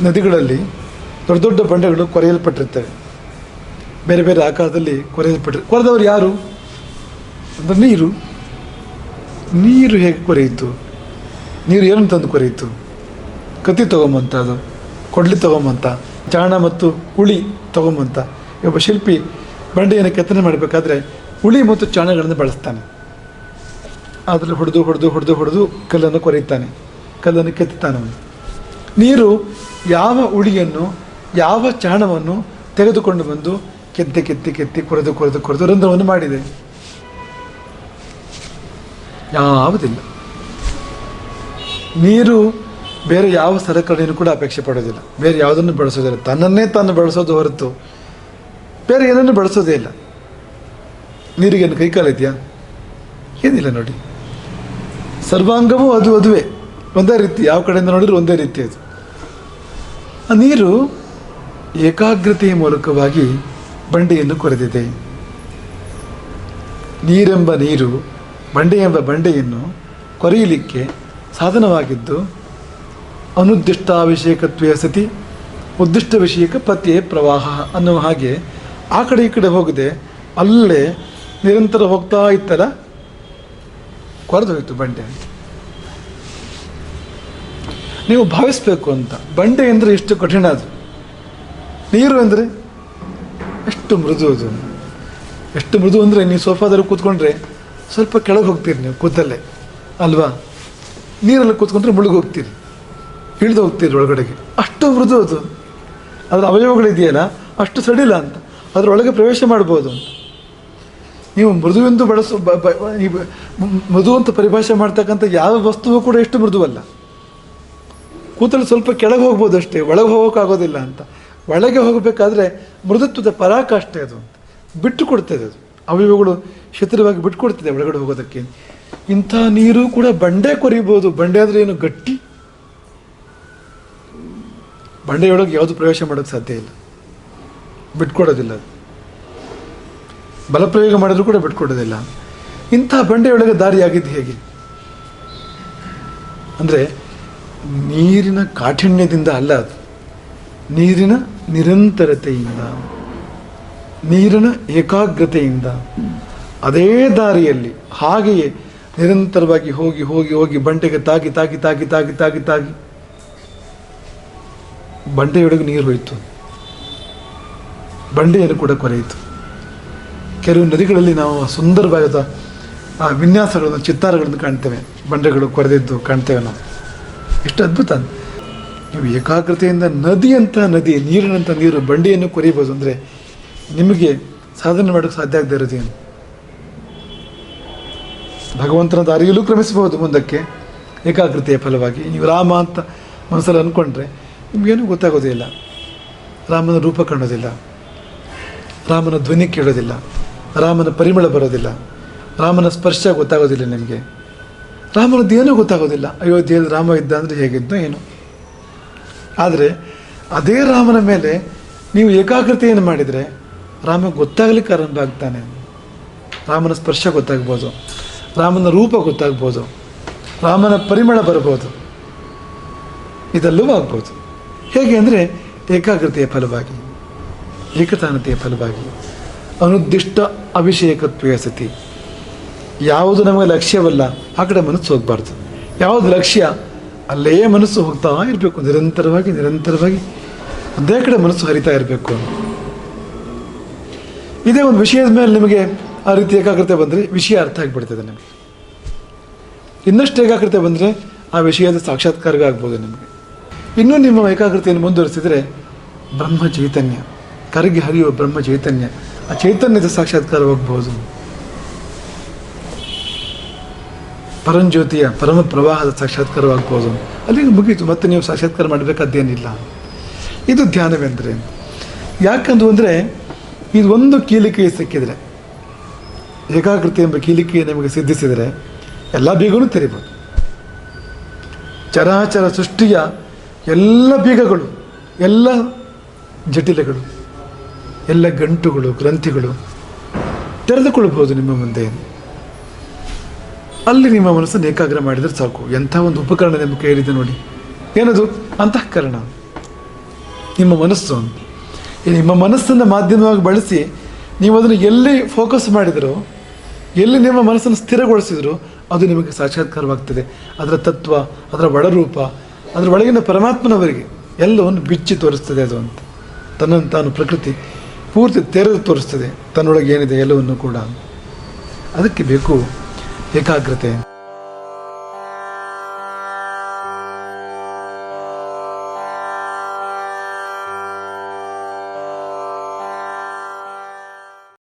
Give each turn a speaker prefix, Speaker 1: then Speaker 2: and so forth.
Speaker 1: ನದಿಗಳಲ್ಲಿ ದೊಡ್ಡ ದೊಡ್ಡ ಬಂಡೆಗಳು ಕೊರೆಯಲ್ಪಟ್ಟಿರ್ತವೆ. ಬೇರೆ ಬೇರೆ ಆಕಾರದಲ್ಲಿ ಕೊರೆಯಲ್ಪಟ್ಟಿರ್ ಕೊರೆದವರು ಯಾರು? ಅಂದರೆ ನೀರು. ನೀರು ಹೇಗೆ ಕೊರೆಯಿತು? ನೀರು ಏನು ತಂದು ಕೊರೆಯಿತು? ಕತ್ತಿ ತೊಗೊಂಬಂತ, ಅದು ಕೊಡ್ಲಿ ತೊಗೊಂಬಂತ ಚಾಣ ಮತ್ತು ಉಳಿ ತೊಗೊಂಬಂತ. ಒಬ್ಬ ಶಿಲ್ಪಿ ಬಂಡೆಯನ್ನು ಕೆತ್ತನೆ ಮಾಡಬೇಕಾದ್ರೆ ಹುಳಿ ಮತ್ತು ಚಾಣಗಳನ್ನು ಬಳಸ್ತಾನೆ. ಅದರಲ್ಲಿ ಹೊಡೆದು ಹೊಡೆದು ಹೊಡೆದು ಹೊಡೆದು ಕಲ್ಲನ್ನು ಕೊರೆಯುತ್ತಾನೆ. ಕಲ್ಲನ್ನು ಕೆತ್ತುತ್ತಾನೆ ಅವನು. ನೀರು ಯಾವ ಉಳಿಯನ್ನು, ಯಾವ ಚಾಣವನ್ನು ತೆಗೆದುಕೊಂಡು ಬಂದು ಕೆತ್ತಿ ಕೆತ್ತಿ ಕೆತ್ತಿ ಕೊರೆದು ಕೊರೆದು ಕೊರೆದು ರಂಧ್ರವನ್ನು ಮಾಡಿದೆ. ಯಾವುದಿಲ್ಲ. ನೀರು ಬೇರೆ ಯಾವ ಸರಕರಣೆಯನ್ನು ಕೂಡ ಅಪೇಕ್ಷೆ ಪಡೋದಿಲ್ಲ. ಬೇರೆ ಯಾವುದನ್ನು ಬಳಸೋದಿಲ್ಲ. ತನ್ನನ್ನೇ ತಾನು ಬಳಸೋದು ಹೊರತು ಬೇರೆ ಏನನ್ನು ಬಳಸೋದೇ ಇಲ್ಲ. ನೀರಿಗೇನು ಕೈಕಾಲಿದೆಯಾ ಏನಿಲ್ಲ ನೋಡಿ. ಸರ್ವಾಂಗವೂ ಅದು ಅದುವೇ. ಒಂದೇ ರೀತಿ, ಯಾವ ಕಡೆಯಿಂದ ನೋಡಿದ್ರು ಒಂದೇ ರೀತಿ ಅದು. ಆ ನೀರು ಏಕಾಗ್ರತೆಯ ಮೂಲಕವಾಗಿ ಬಂಡೆಯನ್ನು ಕೊರೆದಿದೆ. ನೀರೆಂಬ ನೀರು ಬಂಡೆ ಎಂಬ ಬಂಡೆಯನ್ನು ಕೊರೆಯಲಿಕ್ಕೆ ಸಾಧನವಾಗಿದ್ದು ಅನುದ್ದಿಷ್ಟಾಭಿಷೇಕತ್ವೇ ಸತಿ ಉದ್ದಿಷ್ಟ ವಿಷಯಕ್ಕೆ ಪತಿಯೇ ಪ್ರವಾಹ ಅನ್ನುವ ಹಾಗೆ ಆ ಕಡೆ ಈ ಕಡೆ ಹೋಗದೆ ಅಲ್ಲೇ ನಿರಂತರ ಹೋಗ್ತಾ ಇತ್ತಲ್ಲ ಕೊರೆದು ಹೋಯಿತು ಬಂಡೆ ನೀವು ಭಾವಿಸ್ಬೇಕು ಅಂತ. ಬಂಡೆ ಅಂದರೆ ಎಷ್ಟು ಕಠಿಣ ಅದು. ನೀರು ಅಂದರೆ ಎಷ್ಟು ಮೃದು ಅದು. ಎಷ್ಟು ಮೃದು ಅಂದರೆ ನೀವು ಸೋಫಾದಲ್ಲಿ ಕೂತ್ಕೊಂಡ್ರೆ ಸ್ವಲ್ಪ ಕೆಳಗೆ ಹೋಗ್ತೀರಿ ನೀವು ಕೂತಲ್ಲೇ, ಅಲ್ವಾ? ನೀರಲ್ಲಿ ಕೂತ್ಕೊಂಡ್ರೆ ಮುಳುಗಿ ಹೋಗ್ತೀರಿ, ಇಳಿದು ಹೋಗ್ತೀರಿ ಒಳಗಡೆಗೆ. ಅಷ್ಟು ಮೃದು ಅದು. ಅದರ ಅವಯವಗಳಿದೆಯಲ್ಲ, ಅಷ್ಟು ಸಡಿಲ ಅಂತ. ಅದರೊಳಗೆ ಪ್ರವೇಶ ಮಾಡ್ಬೋದು ನೀವು ಮೃದುವೆಂದು ಬಳಸು ಮೃದು ಅಂತ ಪರಿಭಾಷೆ ಮಾಡ್ತಕ್ಕಂಥ ಯಾವ ವಸ್ತುವು ಕೂಡ ಎಷ್ಟು ಮೃದುವಲ್ಲ. ಕೂತಲ್ಲಿ ಸ್ವಲ್ಪ ಕೆಳಗೆ ಹೋಗ್ಬೋದು ಅಷ್ಟೇ, ಒಳಗೆ ಹೋಗೋಕ್ಕಾಗೋದಿಲ್ಲ ಅಂತ. ಒಳಗೆ ಹೋಗಬೇಕಾದ್ರೆ ಮೃದುತ್ವದ ಪರಾಕಾಷ್ಠೆ ಅದು ಬಿಟ್ಟು ಕೊಡ್ತದೆ ಅದು. ಅವಯವಗಳು ಶಿಥಿಲವಾಗಿ ಬಿಟ್ಟು ಕೊಡ್ತದೆ ಒಳಗಡೆ ಹೋಗೋದಕ್ಕೆ. ಇಂಥ ನೀರು ಕೂಡ ಬಂಡೆ ಕೊರಿಬೋದು. ಬಂಡೆ ಅಂದರೆ ಏನು ಗಟ್ಟಿ? ಬಂಡೆಯೊಳಗೆ ಯಾವುದು ಪ್ರವೇಶ ಮಾಡೋಕ್ಕೆ ಸಾಧ್ಯ ಇಲ್ಲ. ಬಿಟ್ಕೊಡೋದಿಲ್ಲ ಅದು. ಬಲಪ್ರಯೋಗ ಮಾಡಿದ್ರು ಕೂಡ ಬಿಟ್ಕೊಡೋದಿಲ್ಲ ಇಂಥ ಬಂಡೆಯೊಳಗೆ ದಾರಿಯಾಗಿದ್ದು ಹೇಗೆ? ಅಂದರೆ ನೀರಿನ ಕಾಠಿಣ್ಯದಿಂದ ಅಲ್ಲ ಅದು. ನೀರಿನ ನಿರಂತರತೆಯಿಂದ, ನೀರಿನ ಏಕಾಗ್ರತೆಯಿಂದ. ಅದೇ ದಾರಿಯಲ್ಲಿ ಹಾಗೆಯೇ ನಿರಂತರವಾಗಿ ಹೋಗಿ ಹೋಗಿ ಹೋಗಿ ಬಂಡೆಗೆ ತಾಗಿ ತಾಗಿ ತಾಗಿ ತಾಗಿ ತಾಗಿ ತಾಗಿ ಬಂಡೆಯೊಳಗೆ ನೀರು ಹೋಯಿತು. ಬಂಡೆಯನ್ನು ಕೂಡ ಕೊರೆಯಿತು. ಕೆಲವು ನದಿಗಳಲ್ಲಿ ನಾವು ಸುಂದರವಾದ, ಆ ವಿನ್ಯಾಸಗಳನ್ನು, ಚಿತ್ತಾರಗಳನ್ನು ಕಾಣ್ತೇವೆ. ಬಂಡೆಗಳು ಕೊರೆದಿದ್ದು ಕಾಣ್ತೇವೆ ನಾವು. ಎಷ್ಟು ಅದ್ಭುತ. ನೀವು ಏಕಾಗ್ರತೆಯಿಂದ ನದಿಯಂಥ ನದಿ, ನೀರಿನಂಥ ನೀರು, ಬಂಡಿಯನ್ನು ಕೊರಿಬೋದು ಅಂದರೆ ನಿಮಗೆ ಸಾಧನೆ ಮಾಡೋಕ್ಕೆ ಸಾಧ್ಯ ಆಗದೆ ಇರೋದೇನು ಭಗವಂತನ ದಾರಿಯಲ್ಲೂ ಕ್ರಮಿಸಬಹುದು ಮುಂದಕ್ಕೆ ಏಕಾಗ್ರತೆಯ ಫಲವಾಗಿ. ನೀವು ರಾಮ ಅಂತ ಮನಸ್ಸಲ್ಲಿ ಅಂದ್ಕೊಂಡ್ರೆ ನಿಮಗೇನು ಗೊತ್ತಾಗೋದಿಲ್ಲ ರಾಮನ ರೂಪ ಕಾಣೋದಿಲ್ಲ. ರಾಮನ ಧ್ವನಿ ಕೇಳೋದಿಲ್ಲ. ರಾಮನ ಪರಿಮಳ ಬರೋದಿಲ್ಲ. ರಾಮನ ಸ್ಪರ್ಶ ಗೊತ್ತಾಗೋದಿಲ್ಲ ನಿಮಗೆ. ರಾಮನದ್ದು ಏನೂ ಗೊತ್ತಾಗೋದಿಲ್ಲ. ಅಯೋಧ್ಯೆಯಲ್ಲಿ ರಾಮ ಇದ್ದ ಅಂದರೆ ಹೇಗಿದ್ದೋ ಏನು. ಆದರೆ ಅದೇ ರಾಮನ ಮೇಲೆ ನೀವು ಏಕಾಗ್ರತೆಯನ್ನು ಮಾಡಿದರೆ ರಾಮ ಗೊತ್ತಾಗಲಿಕ್ಕೆ ಆರಂಭ ಆಗ್ತಾನೆ ರಾಮನ ಸ್ಪರ್ಶ ಗೊತ್ತಾಗ್ಬೋದು. ರಾಮನ ರೂಪ ಗೊತ್ತಾಗ್ಬೋದು. ರಾಮನ ಪರಿಮಳ ಬರ್ಬೋದು. ಇದೆಲ್ಲವೂ ಆಗ್ಬೋದು. ಹೇಗೆ ಅಂದರೆ ಏಕಾಗ್ರತೆಯ ಫಲವಾಗಿ, ಏಕತಾನತೆಯ ಫಲವಾಗಿ. ಅನುದಿಷ್ಟ ಅಭಿಷೇಕತ್ವೇ ಸತಿ. ಯಾವುದು ನಮಗೆ ಲಕ್ಷ್ಯವಲ್ಲ, ಆ ಕಡೆ ಮನಸ್ಸು ಹೋಗಬಾರ್ದು. ಯಾವುದು ಲಕ್ಷ್ಯ, ಅಲ್ಲೇ ಮನಸ್ಸು ಹೋಗ್ತಾ ಇರಬೇಕು, ನಿರಂತರವಾಗಿ ನಿರಂತರವಾಗಿ. ಒಂದೇ ಕಡೆ ಮನಸ್ಸು ಹರಿತಾ ಇರಬೇಕು. ಇದೇ ಒಂದು ವಿಷಯದ ಮೇಲೆ ನಿಮಗೆ ಆ ರೀತಿ ಏಕಾಗ್ರತೆ ಬಂದರೆ ವಿಷಯ ಅರ್ಥ ಆಗಿಬಿಡ್ತದೆ ನಿಮಗೆ. ಇನ್ನಷ್ಟು ಏಕಾಗ್ರತೆ ಬಂದರೆ ಆ ವಿಷಯದ ಸಾಕ್ಷಾತ್ಕಾರವೇ ಆಗ್ಬೋದು ನಿಮಗೆ. ಇನ್ನೂ ನಿಮ್ಮ ಏಕಾಗ್ರತೆಯನ್ನು ಮುಂದುವರಿಸಿದರೆ ಬ್ರಹ್ಮ ಚೈತನ್ಯ, ಕರಗಿ ಹರಿಯುವ ಬ್ರಹ್ಮ ಚೈತನ್ಯ, ಆ ಚೈತನ್ಯದ ಸಾಕ್ಷಾತ್ಕಾರ ಹೋಗ್ಬೋದು ಪರಂಜ್ಯೋತಿಯ ಪರಮ ಪ್ರವಾಹದ ಸಾಕ್ಷಾತ್ಕಾರವಾಗ್ಬೋದು. ಅಲ್ಲಿಗೆ ಮುಗೀತು, ಮತ್ತೆ ನೀವು ಸಾಕ್ಷಾತ್ಕಾರ ಮಾಡಬೇಕಾದ್ದೇನಿಲ್ಲ. ಇದು ಧ್ಯಾನವೆಂದರೆ. ಯಾಕಂದು ಅಂದರೆ, ಇದು ಒಂದು ಕೀಲಿಕೆ ಸಿಕ್ಕಿದರೆ, ಏಕಾಗ್ರತೆ ಎಂಬ ಕೀಲಿಕೆ ನಮಗೆ ಸಿದ್ಧಿಸಿದರೆ, ಎಲ್ಲ ಬೀಗನೂ ತೆರಿಬೋದು. ಚರಾಚರ ಸೃಷ್ಟಿಯ ಎಲ್ಲ ಬೀಗಗಳು, ಎಲ್ಲ ಜಟಿಲಗಳು, ಎಲ್ಲ ಗಂಟುಗಳು, ಗ್ರಂಥಿಗಳು ತೆರೆದುಕೊಳ್ಬೋದು ನಿಮ್ಮ ಮುಂದೆ. ಅಲ್ಲಿ ನಿಮ್ಮ ಮನಸ್ಸನ್ನು ಏಕಾಗ್ರ ಮಾಡಿದರೆ ಸಾಕು. ಎಂಥ ಒಂದು ಉಪಕರಣ ನಿಮ್ಮ ಕೈಲಿದೆ ನೋಡಿ. ಏನದು? ಅಂತಃಕರಣ. ನಿಮ್ಮ ಮನಸ್ಸು ನಿಮ್ಮ ಮನಸ್ಸನ್ನು ಮಾಧ್ಯಮವಾಗಿ ಬಳಸಿ ನೀವು ಅದನ್ನು ಎಲ್ಲಿ ಫೋಕಸ್ ಮಾಡಿದರೂ, ಎಲ್ಲಿ ನಿಮ್ಮ ಮನಸ್ಸನ್ನು ಸ್ಥಿರಗೊಳಿಸಿದ್ರು, ಅದು ನಿಮಗೆ ಸಾಕ್ಷಾತ್ಕಾರವಾಗ್ತದೆ. ಅದರ ತತ್ವ, ಅದರ ಒಳರೂಪ, ಅದರ ಒಳಗಿನ ಪರಮಾತ್ಮನವರಿಗೆ ಎಲ್ಲವನ್ನು ಬಿಚ್ಚಿ ತೋರಿಸ್ತದೆ ಅದು ಅಂತ. ತನ್ನನ್ನು ತಾನು ಪ್ರಕೃತಿ ಪೂರ್ತಿ ತೆರೆದು ತೋರಿಸ್ತದೆ. ತನ್ನೊಳಗೆ ಏನಿದೆ ಎಲ್ಲವನ್ನು ಕೂಡ ಅದಕ್ಕೆ ಬೇಕು ಏಕಾಗ್ರತೆ